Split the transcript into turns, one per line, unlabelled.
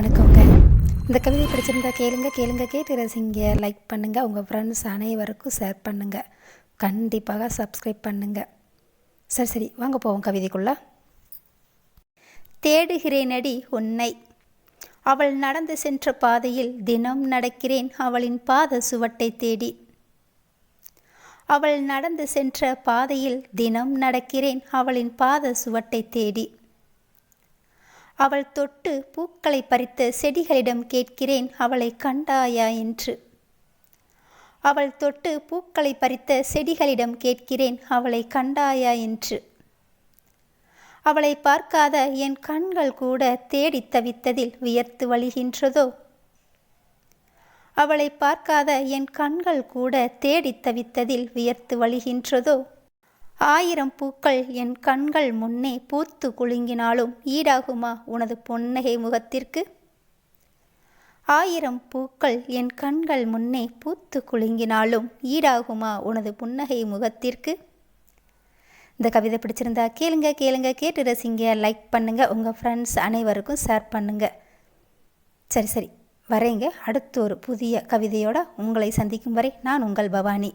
வணக்கங்க. இந்த கவிதை பிடிச்சிருந்தா கேளுங்க கேளுங்க கேட்டு ரசிங்க லைக் பண்ணுங்கள் உங்கள் ஃப்ரெண்ட்ஸ் அனைவருக்கும் ஷேர் பண்ணுங்கள் கண்டிப்பாக சப்ஸ்கிரைப் பண்ணுங்கள் சரி சரி வாங்க போவோம் கவிதைக்குள்ள. தேடுகிறேனடி உன்னை. அவள் நடந்து சென்ற பாதையில் தினம் நடக்கிறேன். அவளின் பாத சுவட்டை தேடி. அவள் நடந்து சென்ற பாதையில் தினம் நடக்கிறேன். அவளின் பாத சுவட்டை தேடி. அவள் தொட்டு பூக்களை பறித்த செடிகளிடம் கேட்கிறேன் அவளை கண்டாயா என்று. அவள் தொட்டு பூக்களை பறித்த செடிகளிடம் கேட்கிறேன் அவளை கண்டாயா என்று. அவளை பார்க்காத என் கண்கள் கூட தேடித் தவித்ததில் வியர்த்து வழிகின்றதோ? அவளை பார்க்காத என் கண்கள் கூட தேடித் தவித்ததில் வியர்த்து வழிகின்றதோ? ஆயிரம் பூக்கள் என் கண்கள் முன்னே பூத்து குலுங்கினாலும் ஈடாகுமா உனது பொன்னகை முகத்திற்கு? ஆயிரம் பூக்கள் என் கண்கள் முன்னே பூத்து குலுங்கினாலும் ஈடாகுமா உனது புன்னகை முகத்திற்கு? இந்த கவிதை பிடிச்சிருந்தா கேளுங்க கேளுங்க கேட்டு ரசிங்க லைக் பண்ணுங்க உங்கள் ஃப்ரெண்ட்ஸ் அனைவருக்கும் ஷேர் பண்ணுங்க. சரி சரி வரேங்க. அடுத்து ஒரு புதிய கவிதையோட உங்களை சந்திக்கும் வரை நான் உங்கள் பவானி.